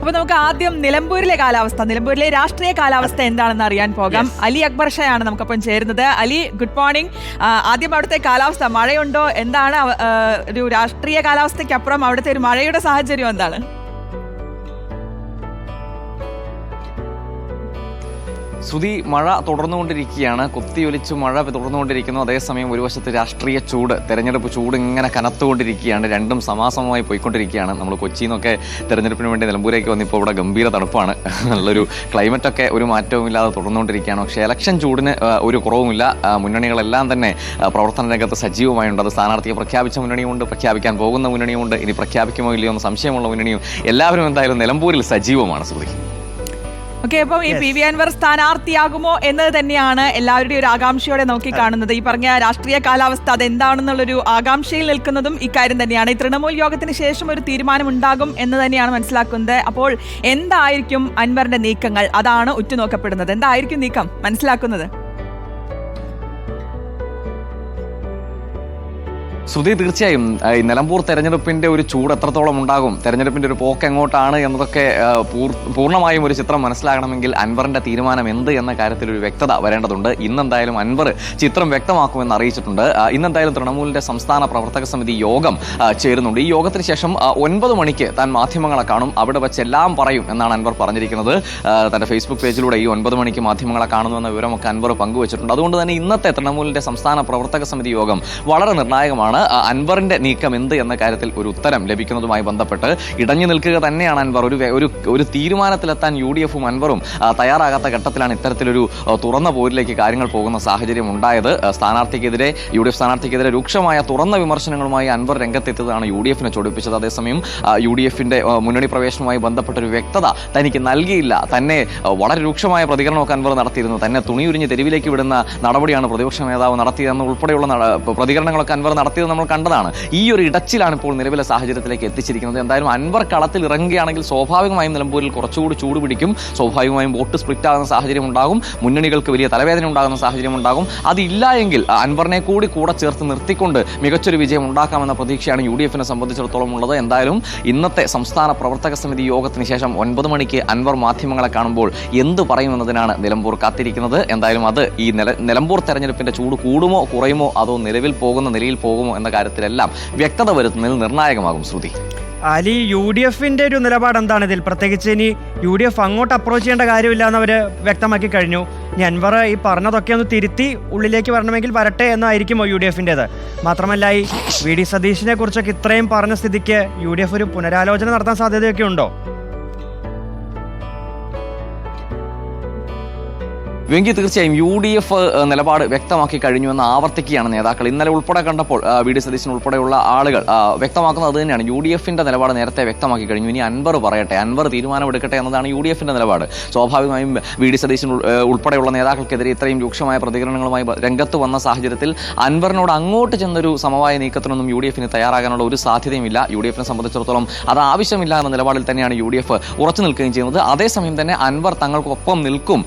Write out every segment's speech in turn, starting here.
അപ്പൊ നമുക്ക് ആദ്യം നിലമ്പൂരിലെ കാലാവസ്ഥ. നിലമ്പൂരിലെ രാഷ്ട്രീയ കാലാവസ്ഥ എന്താണെന്ന് അറിയാൻ പോകാം. അലി അക്ബർ ഷയാണ് നമുക്കപ്പം ചേരുന്നത്. അലി ഗുഡ് മോർണിംഗ് ആദ്യം അവിടുത്തെ കാലാവസ്ഥ. മഴയുണ്ടോ? എന്താണ് ഒരു രാഷ്ട്രീയ കാലാവസ്ഥയ്ക്കപ്പുറം അവിടുത്തെ ഒരു മഴയുടെ സാഹചര്യം എന്താണ്? ശ്രുതി മഴ തുടർന്നുകൊണ്ടിരിക്കുകയാണ്. കുത്തിയൊലിച്ച് മഴ തുടർന്നുകൊണ്ടിരിക്കുന്നു. അതേസമയം ഒരു വശത്ത് രാഷ്ട്രീയ ചൂട് തെരഞ്ഞെടുപ്പ് ചൂട് ഇങ്ങനെ കനത്തുകൊണ്ടിരിക്കുകയാണ്. രണ്ടും സമാസമമായി പോയിക്കൊണ്ടിരിക്കുകയാണ്. നമ്മൾ കൊച്ചിയിൽ നിന്നൊക്കെ തെരഞ്ഞെടുപ്പിന് വേണ്ടി നിലമ്പൂരേക്ക് വന്നിപ്പോൾ ഇവിടെ ഗംഭീര തണുപ്പാണ്. നല്ലൊരു ക്ലൈമറ്റൊക്കെ ഒരു മാറ്റവും ഇല്ലാതെ തുടർന്നുകൊണ്ടിരിക്കുകയാണ്. പക്ഷേ ഇലക്ഷൻ ചൂടിന് ഒരു കുറവുമില്ല. മുന്നണികളെല്ലാം തന്നെ പ്രവർത്തന രംഗത്ത് സജീവമായുണ്ട്. അത് സ്ഥാനാർത്ഥിയെ പ്രഖ്യാപിച്ച മുന്നണിയുമുണ്ട് പ്രഖ്യാപിക്കാൻ പോകുന്ന മുന്നണിയുമുണ്ട് ഇനി പ്രഖ്യാപിക്കുമോ ഇല്ലയോ എന്ന് സംശയമുള്ള മുന്നണിയും എല്ലാവരും എന്തായാലും നിലമ്പൂരിൽ സജീവമാണ് ശ്രുതി. ഓക്കെ അപ്പം ഈ പി വി അൻവർ സ്ഥാനാർത്ഥിയാകുമോ എന്നത് തന്നെയാണ് എല്ലാവരുടെയും ഒരു ആകാംക്ഷയോടെ നോക്കി കാണുന്നത് ഈ പറഞ്ഞ രാഷ്ട്രീയ കാലാവസ്ഥ അതെന്താണെന്നുള്ളൊരു ആകാംക്ഷയിൽ നിൽക്കുന്നതും ഇക്കാര്യം തന്നെയാണ്. ഈ തൃണമൂൽ യോഗത്തിന് ശേഷം ഒരു തീരുമാനം ഉണ്ടാകും എന്ന് തന്നെയാണ് മനസ്സിലാക്കുന്നത്. അപ്പോൾ എന്തായിരിക്കും അൻവറിന്റെ നീക്കങ്ങൾ? അതാണ് ഉറ്റുനോക്കപ്പെടുന്നത്. എന്തായിരിക്കും നീക്കം? മനസ്സിലാക്കുന്നത്? ശ്രുതി തീർച്ചയായും ഈ നിലമ്പൂർ തെരഞ്ഞെടുപ്പിന്റെ ഒരു ചൂട് എത്രത്തോളം ഉണ്ടാകും തെരഞ്ഞെടുപ്പിന്റെ ഒരു പോക്ക് എങ്ങോട്ടാണ് എന്നതൊക്കെ പൂർണമായും ഒരു ചിത്രം മനസ്സിലാകണമെങ്കിൽ അൻവറിന്റെ തീരുമാനം എന്ത് എന്ന കാര്യത്തിൽ ഒരു വ്യക്തത വരേണ്ടതുണ്ട്. ഇന്നെന്തായാലും അൻവർ ചിത്രം വ്യക്തമാക്കുമെന്ന് അറിയിച്ചിട്ടുണ്ട്. ഇന്നെന്തായാലും തൃണമൂലിന്റെ സംസ്ഥാന പ്രവർത്തക സമിതി യോഗം ചേരുന്നുണ്ട്. ഈ യോഗത്തിന് ശേഷം ഒൻപത് മണിക്ക് താൻ മാധ്യമങ്ങളെ കാണും. അവിടെ വെച്ച് എല്ലാം പറയും എന്നാണ് അൻവർ പറഞ്ഞിരിക്കുന്നത്. തന്റെ ഫേസ്ബുക്ക് പേജിലൂടെ ഈ ഒൻപത് മണിക്ക് മാധ്യമങ്ങളെ കാണുന്നുവെന്ന വിവരമൊക്കെ അൻവർ പങ്കുവച്ചിട്ടുണ്ട്. അതുകൊണ്ട് തന്നെ ഇന്നത്തെ തൃണമൂലിന്റെ സംസ്ഥാന പ്രവർത്തക സമിതി യോഗം വളരെ നിർണായകമാണ്. ആ, അൻവറിന്റെ നീക്കം എന്ത് എന്ന കാര്യത്തിൽ ഒരു ഉത്തരം ലഭിക്കുന്നതുമായി ബന്ധപ്പെട്ട് ഇടഞ്ഞു നിൽക്കുക തന്നെയാണ് അൻവർ. ഒരു ഒരു ഒരു തീരുമാനത്തിലെത്താൻ യു ഡി എഫും അൻവറും തയ്യാറാകാത്ത ഘട്ടത്തിലാണ് ഇത്തരത്തിലൊരു തുറന്ന പോരിലേക്ക് കാര്യങ്ങൾ പോകുന്ന സാഹചര്യം ഉണ്ടായത്. സ്ഥാനാർത്ഥിക്കെതിരെ യു ഡി എഫ് സ്ഥാനാർത്ഥിക്കെതിരെ രൂക്ഷമായ തുറന്ന വിമർശനങ്ങളുമായി അൻവർ രംഗത്തെത്തിയതാണ് യു ഡി എഫിനെ ചൊടിപ്പിച്ചത്. അതേസമയം യു ഡി എഫിന്റെ മുന്നണി പ്രവേശനവുമായി ബന്ധപ്പെട്ട ഒരു വ്യക്തത തനിക്ക് നൽകിയില്ല. തന്നെ വളരെ രൂക്ഷമായ പ്രതികരണമൊക്കെ അൻവർ നടത്തിയിരുന്നു. തന്നെ തുണിയുരിഞ്ഞ് തെരുവിലേക്ക് വിടുന്ന നടപടിയാണ് പ്രതിപക്ഷ നേതാവ് നടത്തിയതെന്ന് ഉൾപ്പെടെയുള്ള പ്രതികരണങ്ങളൊക്കെ അൻവർ നടത്തിയത് നമ്മൾ കണ്ടതാണ്. ഈ ഒരു ഇടച്ചിലാണ് ഇപ്പോൾ നിലവിലെ സാഹചര്യത്തിലേക്ക് എത്തിച്ചിരിക്കുന്നത്. എന്തായാലും അൻവർ കളത്തിൽ ഇറങ്ങുകയാണെങ്കിൽ സ്വാഭാവികമായും നിലമ്പൂരിൽ കുറച്ചുകൂടി ചൂട് പിടിക്കും. സ്വാഭാവികമായും വോട്ട് സ്പ്ലിറ്റ് ആകുന്ന സാഹചര്യം ഉണ്ടാകും. മുന്നണികൾക്ക് വലിയ തലവേദന ഉണ്ടാകുന്ന സാഹചര്യം ഉണ്ടാകും. അതില്ല എങ്കിൽ അൻവറിനെ കൂടി കൂടെ ചേർത്ത് നിർത്തിക്കൊണ്ട് മികച്ചൊരു വിജയം ഉണ്ടാക്കാമെന്ന പ്രതീക്ഷയാണ് യു ഡി എഫിനെ സംബന്ധിച്ചിടത്തോളം ഉള്ളത്. എന്തായാലും ഇന്നത്തെ സംസ്ഥാന പ്രവർത്തക സമിതി യോഗത്തിന് ശേഷം ഒൻപത് മണിക്ക് അൻവർ മാധ്യമങ്ങളെ കാണുമ്പോൾ എന്ത് പറയുമെന്നതിനാണ് നിലമ്പൂർ കാത്തിരിക്കുന്നത്. എന്തായാലും അത് ഈ നില നിലമ്പൂർ തെരഞ്ഞെടുപ്പിന്റെ ചൂട് കൂടുമോ കുറയുമോ അതോ നിലവിൽ പോകുന്ന നിലയിൽ പോകുമോ എന്ന കാര്യത്തിലെല്ലാം വ്യക്തത വരുത്തുന്നതിൽ നിർണായകമാകും ശ്രുതി. അലി യു ഡി എഫിന്റെ ഒരു നിലപാട് എന്താണ് ഇതിൽ? പ്രത്യേകിച്ച് ഇനി യു ഡി എഫ് അങ്ങോട്ട് അപ്രോച്ച് ചെയ്യേണ്ട കാര്യമില്ല എന്ന് അവർ വ്യക്തമാക്കി കഴിഞ്ഞു. ഇനി ഈ പറഞ്ഞതൊക്കെ ഒന്ന് തിരുത്തി ഉള്ളിലേക്ക് വരണമെങ്കിൽ വരട്ടെ എന്നായിരിക്കുമോ യു ഡി എഫിന്റെത് മാത്രമല്ല ഈ വി ഡി സതീഷിനെ കുറിച്ചൊക്കെ ഇത്രയും പറഞ്ഞ സ്ഥിതിക്ക് യു ഡി എഫ് ഒരു പുനരാലോചന നടത്താൻ സാധ്യതയൊക്കെ ഉണ്ടോ? വെങ്കി തീർച്ചയായും യു ഡി എഫ് നിലപാട് വ്യക്തമാക്കി കഴിഞ്ഞു എന്ന് ആവർത്തിക്കുകയാണ് നേതാക്കൾ. ഇന്നലെ ഉൾപ്പെടെ കണ്ടപ്പോൾ വി ഡി സതീശൻ ഉൾപ്പെടെയുള്ള ആളുകൾ വ്യക്തമാക്കുന്നത് തന്നെയാണ്. യു ഡി എഫിന്റെ നിലപാട് നേരത്തെ വ്യക്തമാക്കി കഴിഞ്ഞു. ഇനി അൻവർ പറയട്ടെ. അൻവർ തീരുമാനമെടുക്കട്ടെ എന്നതാണ് യു ഡി എഫിന്റെ നിലപാട്. സ്വാഭാവികമായും വി ഡി സതീശൻ ഉൾപ്പെടെയുള്ള നേതാക്കൾക്കെതിരെ ഇത്രയും രൂക്ഷമായ പ്രതികരണങ്ങളുമായി രംഗത്ത് വന്ന സാഹചര്യത്തിൽ അൻവറിനോട് അങ്ങോട്ട് ചെന്നൊരു സമവായ നീക്കത്തിനൊന്നും യു ഡി എഫിന് തയ്യാറാകാനുള്ള ഒരു സാധ്യതയുമില്ല. യു ഡി എഫിനെ സംബന്ധിച്ചിടത്തോളം അത് ആവശ്യമില്ല എന്ന നിലപാടിൽ തന്നെയാണ് യു ഡി എഫ് ഉറച്ചു നിൽക്കുകയും ചെയ്യുന്നത്. അതേസമയം തന്നെ അൻവർ തങ്ങൾക്കൊപ്പം നിൽക്കും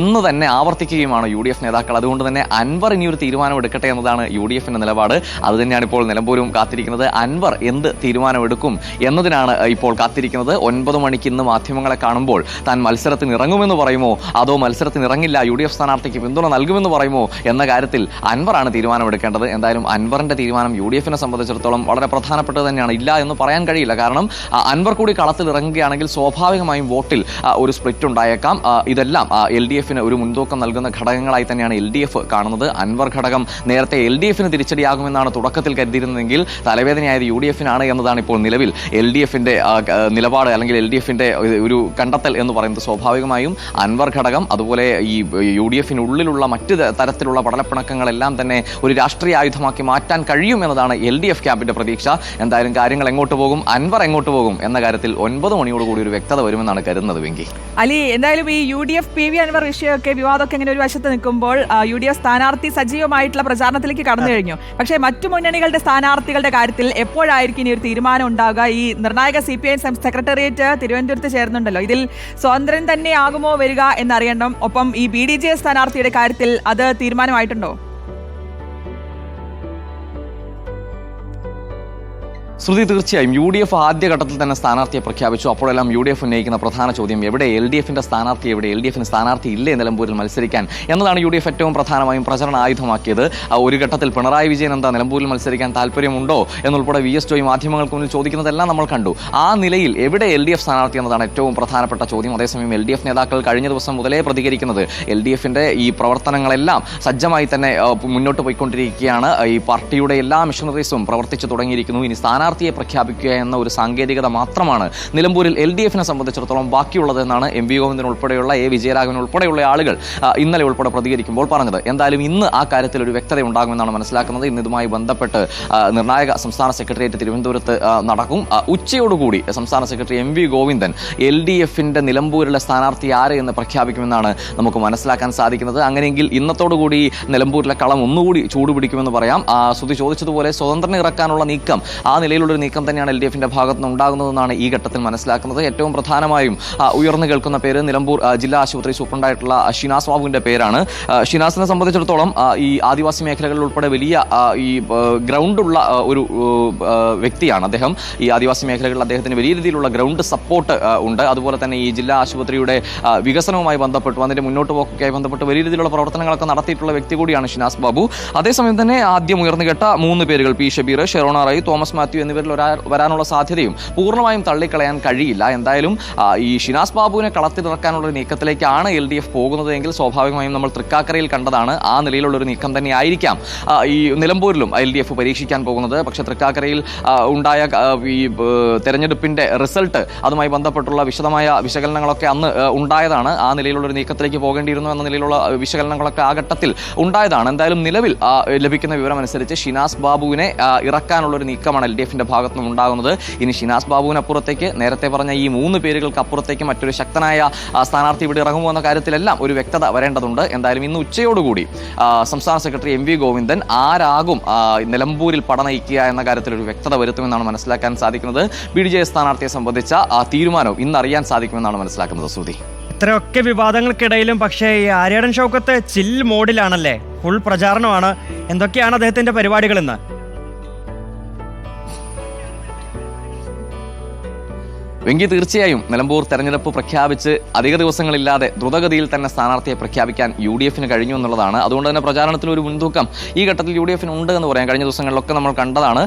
എന്ന് തന്നെ ആവർത്തിക്കുകയുമാണ് യു ഡി എഫ് നേതാക്കൾ. അതുകൊണ്ട് തന്നെ അൻവർ ഇനി ഒരു തീരുമാനം എടുക്കട്ടെ എന്നതാണ് യു ഡി എഫിന്റെ നിലപാട്. അത് തന്നെയാണ് ഇപ്പോൾ നിലമ്പൂരും കാത്തിരിക്കുന്നത്. അൻവർ എന്ത് തീരുമാനമെടുക്കും എന്നതിനാണ് ഇപ്പോൾ കാത്തിരിക്കുന്നത്. ഒൻപത് മണിക്ക് ഇന്ന് മാധ്യമങ്ങളെ കാണുമ്പോൾ താൻ മത്സരത്തിന് ഇറങ്ങുമെന്ന് പറയുമോ? അതോ മത്സരത്തിന് ഇറങ്ങില്ല യു ഡി എഫ് സ്ഥാനാർത്ഥിക്ക് പിന്തുണ നൽകുമെന്ന് പറയുമോ? എന്ന കാര്യത്തിൽ അൻവറാണ് തീരുമാനമെടുക്കേണ്ടത്. എന്തായാലും അൻവറിന്റെ തീരുമാനം യു ഡി എഫിനെ സംബന്ധിച്ചിടത്തോളം വളരെ പ്രധാനപ്പെട്ടത് തന്നെയാണ്. ഇല്ല എന്ന് പറയാൻ കഴിയില്ല. കാരണം അൻവർ കൂടി കളത്തിൽ ഇറങ്ങുകയാണെങ്കിൽ സ്വാഭാവികമായും വോട്ടിൽ ഒരു സ്പ്ലിറ്റ് ഉണ്ടായേക്കാം. ഇതെല്ലാം എൽ ഡി എഫിന് ഒരു മുൻതൂക്കം നൽകുന്ന ഘടകങ്ങളായി തന്നെയാണ് എൽ ഡി എഫ് കാണുന്നത്. അൻവർ ഘടകം നേരത്തെ എൽ ഡി എഫിന് തിരിച്ചടിയാകുമെന്നാണ് തുടക്കത്തിൽ കരുതിയിരുന്നതെങ്കിൽ തലവേദനയായത് യു ഡി എഫിനാണ് എന്നതാണ് ഇപ്പോൾ നിലവിൽ എൽ ഡി എഫിന്റെ നിലപാട് അല്ലെങ്കിൽ എൽ ഡി എഫിന്റെ ഒരു കണ്ടെത്തൽ എന്ന് പറയുന്നത് സ്വാഭാവികമായും അൻവർ ഘടകം അതുപോലെ ഈ യു ഡി എഫിനുള്ളിലുള്ള മറ്റ് തരത്തിലുള്ള പടലപ്പിണക്കങ്ങളെല്ലാം തന്നെ ഒരു രാഷ്ട്രീയ ആയുധമാക്കി മാറ്റാൻ കഴിയും എന്നതാണ് എൽ ഡി എഫ് ക്യാമ്പിന്റെ പ്രതീക്ഷ. എന്തായാലും കാര്യങ്ങൾ എങ്ങോട്ട് പോകും അൻവർ എങ്ങോട്ട് പോകും എന്ന കാര്യത്തിൽ ഒൻപത് മണിയോടുകൂടി ഒരു വ്യക്തത വരുമെന്നാണ് കരുതുന്നത് വെങ്കി. അലി എന്തായാലും ഈ U D F P V Anvar വിഷയമൊക്കെ വിവാദമൊക്കെ ഇങ്ങനെ ഒരു വശത്ത് നിൽക്കുമ്പോൾ യു ഡി എഫ് സ്ഥാനാർത്ഥി സജീവമായിട്ടുള്ള പ്രചാരണത്തിലേക്ക് കടന്നു കഴിഞ്ഞു. പക്ഷേ മറ്റു മുന്നണികളുടെ സ്ഥാനാർത്ഥികളുടെ കാര്യത്തിൽ എപ്പോഴായിരിക്കും ഇനി ഒരു തീരുമാനം ഉണ്ടാവുക? ഈ നിർണായക സി പി ഐ സെക്രട്ടേറിയറ്റ് തിരുവനന്തപുരത്ത് ചേർന്നുണ്ടല്ലോ ഇതിൽ സ്വതന്ത്രൻ തന്നെ ആകുമോ വരിക എന്നറിയണം ഒപ്പം ഈ ബി ഡി ജെ സ്ഥാനാർത്ഥിയുടെ കാര്യത്തിൽ അത് തീരുമാനമായിട്ടുണ്ടോ? ശ്രുതി തീർച്ചയായും യു ഡി എഫ് ആദ്യഘട്ടത്തിൽ തന്നെ സ്ഥാനാർത്ഥിയെ പ്രഖ്യാപിച്ചു. അപ്പോഴെല്ലാം യു ഡി എഫ് ഉന്നയിക്കുന്ന പ്രധാന ചോദ്യം എവിടെ? എൽ ഡി എഫിന്റെ സ്ഥാനാർത്ഥി എവിടെ? എൽ ഡി എഫിന് സ്ഥാനാർത്ഥി ഇല്ലേ നിലമ്പൂരിൽ മത്സരിക്കാൻ? എന്നതാണ് യു ഡി എഫ് ഏറ്റവും പ്രധാനമായും പ്രചരണ ആയുധമാക്കിയത്. ഒരു ഘട്ടത്തിൽ പിണറായി വിജയൻ എന്താ നിലമ്പൂരിൽ മത്സരിക്കാൻ താല്പര്യമുണ്ടോ എന്നുൾപ്പെടെ വി എസ് ജോയി മാധ്യമങ്ങൾക്ക് മുന്നിൽ ചോദിക്കുന്നതെല്ലാം നമ്മൾ കണ്ടു. ആ നിലയിൽ എവിടെ എൽ ഡി എഫ് സ്ഥാനാർത്ഥി എന്നതാണ് ഏറ്റവും പ്രധാനപ്പെട്ട ചോദ്യം. അതേസമയം എൽ ഡി എഫ് നേതാക്കൾ കഴിഞ്ഞ ദിവസം മുതലേ പ്രതികരിക്കുന്നത് എൽ ഡി എഫിന്റെ ഈ പ്രവർത്തനങ്ങളെല്ലാം സജ്ജമായി തന്നെ മുന്നോട്ട് പോയിക്കൊണ്ടിരിക്കുകയാണ്. ഈ പാർട്ടിയുടെ എല്ലാ മിഷണറീസും പ്രവർത്തിച്ചു തുടങ്ങിയിരിക്കുന്നു. ഇനി സ്ഥാനാർത്ഥിയെ പ്രഖ്യാപിക്കുക എന്ന ഒരു സാങ്കേതികത മാത്രമാണ് നിലമ്പൂരിൽ എൽ ഡി എഫിനെ സംബന്ധിച്ചിടത്തോളം ബാക്കിയുള്ളതെന്നാണ് എം വി ഗോവിന്ദൻ ഉൾപ്പെടെയുള്ള എ വിജയരാഘവൻ ഉൾപ്പെടെയുള്ള ആളുകൾ ഇന്നലെ ഉൾപ്പെടെ പ്രതികരിക്കുമ്പോൾ പറഞ്ഞത്. എന്തായാലും ഇന്ന് ആ കാര്യത്തിൽ ഒരു വ്യക്തത ഉണ്ടാകുമെന്നാണ് മനസ്സിലാക്കുന്നത്. ഇന്ന് ഇതുമായി ബന്ധപ്പെട്ട് നിർണായക സംസ്ഥാന സെക്രട്ടേറിയറ്റ് തിരുവനന്തപുരത്ത് നടക്കും. ഉച്ചയോടുകൂടി സംസ്ഥാന secretary M V Govindan L D എഫിന്റെ നിലമ്പൂരിലെ സ്ഥാനാർത്ഥി ആര് എന്ന് പ്രഖ്യാപിക്കുമെന്നാണ് നമുക്ക് മനസ്സിലാക്കാൻ സാധിക്കുന്നത്. അങ്ങനെയെങ്കിൽ ഇന്നത്തോടുകൂടി നിലമ്പൂരിലെ കളം ഒന്നുകൂടി ചൂടുപിടിക്കുമെന്ന് പറയാം. ശ്രുതി ചോദിച്ചതുപോലെ സ്വതന്ത്രനെ ഇറക്കാനുള്ള നീക്കം ആ നിലയിലുള്ള ഒരു നീക്കം തന്നെയാണ് എൽ ഡി എഫിന്റെ ഭാഗത്ത് നിന്ന് ഉണ്ടാകുന്നതെന്നാണ് ഈ ഘട്ടത്തിൽ മനസ്സിലാക്കുന്നത്. ഏറ്റവും പ്രധാനമായും ഉയർന്നു കേൾക്കുന്ന പേര് നിലമ്പൂർ ജില്ലാ ആശുപത്രി സൂപ്രണ്ടായിട്ടുള്ള ഷിനാസ് ബാബുവിന്റെ പേരാണ്. ഷിനാസിനെ സംബന്ധിച്ചിടത്തോളം ഈ ആദിവാസി മേഖലകളിൽ ഉൾപ്പെടെ വലിയ ഈ ഗ്രൗണ്ടുള്ള ഒരു വ്യക്തിയാണ് അദ്ദേഹം. ഈ ആദിവാസി മേഖലകളിൽ അദ്ദേഹത്തിന് വലിയ രീതിയിലുള്ള ഗ്രൗണ്ട് സപ്പോർട്ട് ഉണ്ട്. അതുപോലെ തന്നെ ഈ ജില്ലാ ആശുപത്രിയുടെ വികസനവുമായി ബന്ധപ്പെട്ടു അതിന്റെ മുന്നോട്ട് പോക്കൊക്കെയായി ബന്ധപ്പെട്ട് വലിയ രീതിയിലുള്ള പ്രവർത്തനങ്ങളൊക്കെ നടത്തിയിട്ടുള്ള വ്യക്തി കൂടിയാണ് ഷിനാസ് ബാബു. അതേസമയം തന്നെ ആദ്യം ഉയർന്നു കേട്ട മൂന്ന് പേരുകൾ P. Shabeer Sherona Roy Thomas Mathew എന്നിവരിൽ വരാനുള്ള സാധ്യതയും പൂർണമായും തള്ളിക്കളയാൻ കഴിയില്ല. എന്തായാലും ഈ ഷിനാസ് ബാബുവിനെ കളത്തിലിറക്കാനുള്ള ഒരു നീക്കത്തിലേക്കാണ് എൽ ഡി എഫ് പോകുന്നതെങ്കിൽ സ്വാഭാവികമായും നമ്മൾ തൃക്കാക്കരയിൽ കണ്ടതാണ്. ആ നിലയിലുള്ള ഒരു നീക്കം തന്നെ ആയിരിക്കാം. ഈ നിലമ്പൂരിലും എൽ ഡി എഫ് പരീക്ഷിക്കാൻ പോകുന്നത്. പക്ഷേ തൃക്കാക്കരയിൽ ഉണ്ടായ ഈ തെരഞ്ഞെടുപ്പിന്റെ റിസൾട്ട് അതുമായി ബന്ധപ്പെട്ടുള്ള വിശദമായ വിശകലനങ്ങളൊക്കെ അന്ന് ഉണ്ടായതാണ്. ആ നിലയിലുള്ള ഒരു നീക്കത്തിലേക്ക് പോകേണ്ടിയിരുന്നു എന്ന നിലയിലുള്ള വിശകലനങ്ങളൊക്കെ ആ ഘട്ടത്തിൽ ഉണ്ടായതാണ്. എന്തായാലും നിലവിൽ ലഭിക്കുന്ന വിവരം അനുസരിച്ച് ഷിനാസ് ബാബുവിനെ ഇറക്കാനുള്ള ഒരു നീക്കമാണ് എൽ ഡി എഫിന്റെ ഭാഗത്തു നിന്ന് ഉണ്ടാകുന്നത്. ഇനി ഷിനാസ് ബാബുവിനപ്പുറത്തേക്ക് നേരത്തെ പറഞ്ഞ ഈ മൂന്ന് പേരുകൾക്ക് അപ്പുറത്തേക്ക് മറ്റൊരു ശക്തനായ സ്ഥാനാർത്ഥി ഇവിടെ ഇറങ്ങുമോ എന്ന കാര്യത്തിലെല്ലാം ഒരു വ്യക്തത വരേണ്ടതുണ്ട്. എന്തായാലും ഇന്ന് ഉച്ചയോടുകൂടി സംസ്ഥാന സെക്രട്ടറി എം വി ഗോവിന്ദൻ ആരാകും നിലമ്പൂരിൽ പട നയിക്കുക എന്ന കാര്യത്തിൽ ഒരു വ്യക്തത വരുത്തുമെന്നാണ് മനസ്സിലാക്കാൻ സാധിക്കുന്നത്. ബി ഡി ജെ സ്ഥാനാർത്ഥിയെ സംബന്ധിച്ച തീരുമാനവും ഇന്ന് അറിയാൻ സാധിക്കുമെന്നാണ് മനസ്സിലാക്കുന്നത്. ശ്രുതി. ഇത്രയൊക്കെ വിവാദങ്ങൾക്കിടയിലും പക്ഷേ ഈ ആര്യാടൻ ഷൗക്കത്ത് ചിൽ മോഡിലാണല്ലേ? ഫുൾ പ്രചാരണമാണ്. എന്തൊക്കെയാണ് അദ്ദേഹത്തിന്റെ പരിപാടികൾ വെങ്കി തീർച്ചയായും നിലമ്പൂർ തെരഞ്ഞെടുപ്പ് പ്രഖ്യാപിച്ച് അധിക ദിവസങ്ങളില്ലാതെ ദ്രുതഗതിയിൽ തന്നെ സ്ഥാനാർത്ഥിയെ പ്രഖ്യാപിക്കാൻ യു ഡി എഫിന് കഴിഞ്ഞു എന്നുള്ളതാണ്. അതുകൊണ്ട് തന്നെ പ്രചാരണത്തിൽ ഒരു മുൻതൂക്കം ഈ ഘട്ടത്തിൽ യു ഡി എഫിന് ഉണ്ട് എന്ന് പറയാം. കഴിഞ്ഞ ദിവസങ്ങളിലൊക്കെ നമ്മൾ കണ്ടതാണ്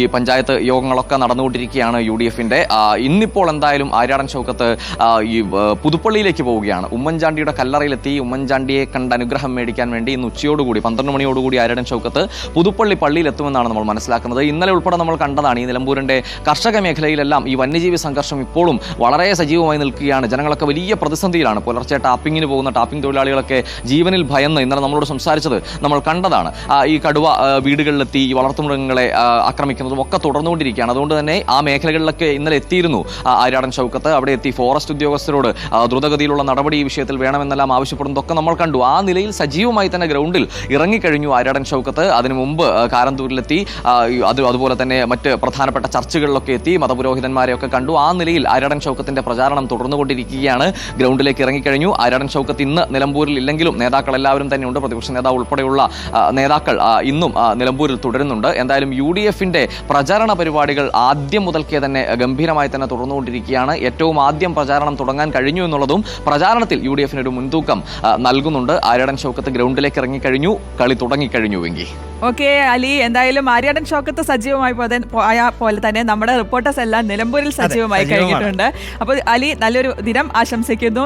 ഈ പഞ്ചായത്ത് യോഗങ്ങളൊക്കെ നടന്നുകൊണ്ടിരിക്കുകയാണ് യു ഡി എഫിന്റെ ഇന്നിപ്പോൾ എന്തായാലും ആര്യാടൻ ചൗക്കത്ത് ഈ പുതുപ്പള്ളിയിലേക്ക് പോവുകയാണ്. ഉമ്മൻചാണ്ടിയുടെ കല്ലറയിലെത്തി. ഉമ്മൻചാണ്ടിയെ കണ്ട് അനുഗ്രഹം മേടിക്കാൻ വേണ്ടി ഇന്ന് ഉച്ചയോടുകൂടി പന്ത്രണ്ട് മണിയോടുകൂടി ആര്യാടൻ ചൗക്കത്ത് പുതുപ്പള്ളി പള്ളിയിലെത്തുമെന്നാണ് നമ്മൾ മനസ്സിലാക്കുന്നത്. ഇന്നലെ ഉൾപ്പെടെ നമ്മൾ കണ്ടതാണ് ഈ നിലമ്പൂരിന്റെ കർഷക മേഖലയിലെല്ലാം ഈ വന്യജീവി സംഘർഷം ഇപ്പോഴും വളരെ സജീവമായി നിൽക്കുകയാണ്. ജനങ്ങളൊക്കെ വലിയ പ്രതിസന്ധിയിലാണ്. പുലർച്ചെ ടാപ്പിങ്ങിന് പോകുന്ന ടാപ്പിംഗ് തൊഴിലാളികളൊക്കെ ജീവനിൽ ഭയന്ന് ഇന്നലെ നമ്മളോട് സംസാരിച്ചത് നമ്മൾ കണ്ടതാണ്. ഈ കടുവ വീടുകളിലെത്തി ഈ വളർത്തുമൃഗങ്ങളെ ആക്രമിക്കുന്നതും ഒക്കെ തുടർന്നുകൊണ്ടിരിക്കുകയാണ്. അതുകൊണ്ട് തന്നെ ആ മേഖലകളിലൊക്കെ ഇന്നലെ എത്തിയിരുന്നു ആര്യാടൻ ഷൗക്കത്ത് അവിടെ എത്തി ഫോറസ്റ്റ് ഉദ്യോഗസ്ഥരോട് ദ്രുതഗതിയിലുള്ള നടപടി ഈ വിഷയത്തിൽ വേണമെന്നെല്ലാം ആവശ്യപ്പെടുന്നതൊക്കെ നമ്മൾ കണ്ടു. ആ നിലയിൽ സജീവമായി തന്നെ ഗ്രൗണ്ടിൽ ഇറങ്ങിക്കഴിഞ്ഞു ആര്യാടൻ ഷൗക്കത്ത് അതിനു മുമ്പ് കാരന്തൂരിലെത്തി അത് അതുപോലെ തന്നെ മറ്റ് പ്രധാനപ്പെട്ട ചർച്ചകളിലൊക്കെ എത്തി മതപുരോഹിതന്മാരെയൊക്കെ കണ്ടു. ആ നിലയിൽ ആര്യാടൻ ഷൗക്കത്തിന്റെ പ്രചാരണം തുടർന്നുകൊണ്ടിരിക്കുകയാണ്. ഗ്രൗണ്ടിലേക്ക് ഇറങ്ങിക്കഴിഞ്ഞു. ആര്യാടൻ ഷൗക്കത്ത് ഇന്ന് നിലമ്പൂരിൽ ഇല്ലെങ്കിലും നേതാക്കൾ എല്ലാവരും തന്നെയുണ്ട്. പ്രതിപക്ഷ നേതാവ് ഉൾപ്പെടെയുള്ള നേതാക്കൾ ഇന്നും നിലമ്പൂരിൽ തുടരുന്നുണ്ട്. എന്തായാലും യു ഡി എഫിന്റെ പ്രചാരണ പരിപാടികൾ ആദ്യം മുതൽക്കേ തന്നെ ഗംഭീരമായി തന്നെ തുടർന്നുകൊണ്ടിരിക്കുകയാണ്. ഏറ്റവും ആദ്യം പ്രചാരണം തുടങ്ങാൻ കഴിഞ്ഞു എന്നുള്ളതും പ്രചാരണത്തിൽ യു ഡി എഫിന് ഒരു മുൻതൂക്കം നൽകുന്നുണ്ട്. ആര്യാടൻ ഷൗക്കത്ത് ഗ്രൗണ്ടിലേക്ക് ഇറങ്ങിക്കഴിഞ്ഞു. കളി തുടങ്ങിക്കഴിഞ്ഞുവെങ്കിൽ. ഓക്കെ അലി എന്തായാലും ആര്യാടൻ ഷോക്കത്ത് സജീവമായി പോയ- പോലെ തന്നെ നമ്മുടെ റിപ്പോർട്ടേഴ്സ് എല്ലാം നിലമ്പൂരിൽ സജീവമായി കഴിഞ്ഞിട്ടുണ്ട്. അപ്പോൾ അലി നല്ലൊരു ദിനം ആശംസിക്കുന്നു.